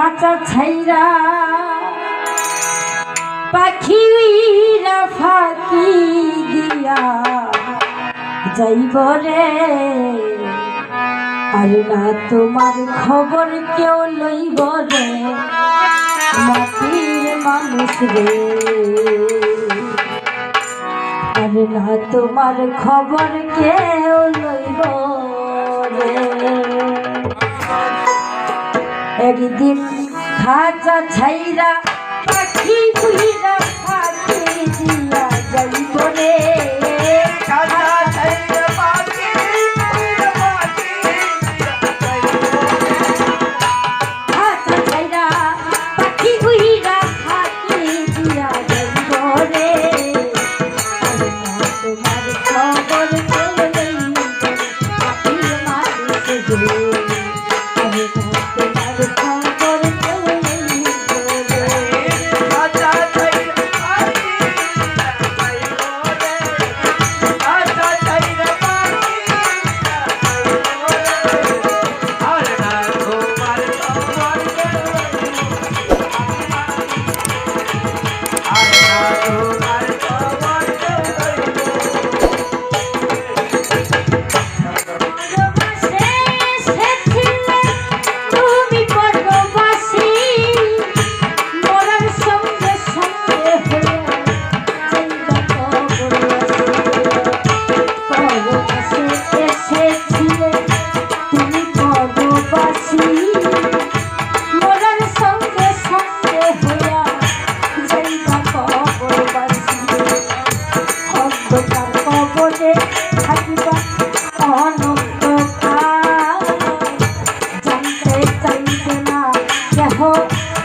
খাঁচা ছাইরা পাখিরা ফাঁকি দিয়া যাইব রে। আর না তোমার খবর কেউ লইব রে। মাটির মানুষ রে। আর না তোমার খবর কেউ লইব রে। একদিন খাঁচা ছাইরা পাখি খুলিরা পাখি দিয়া যাইব রে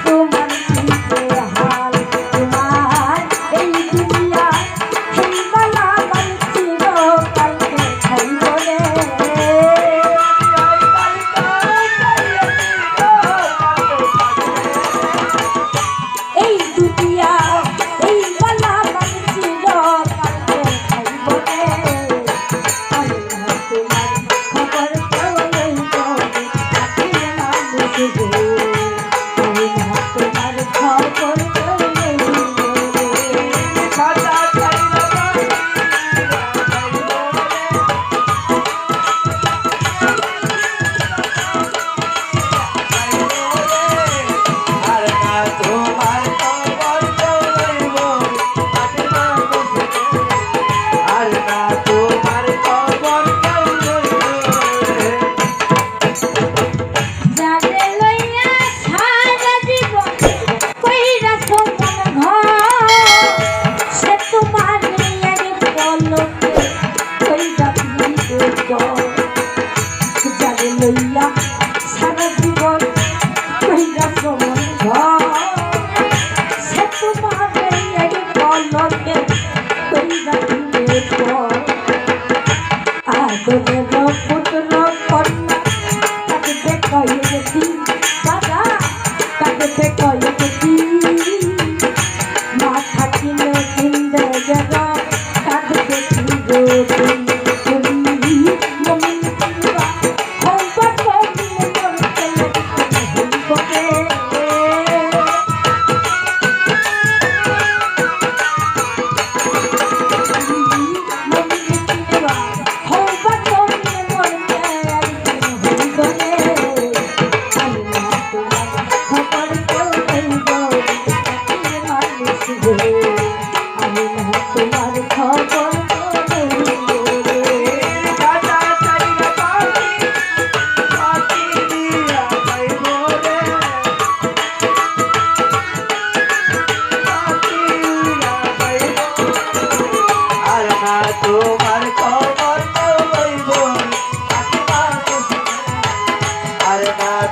তোমার জালে লইয়া সারা জীবন কইরা সমন ঘর সে তোমার কলমের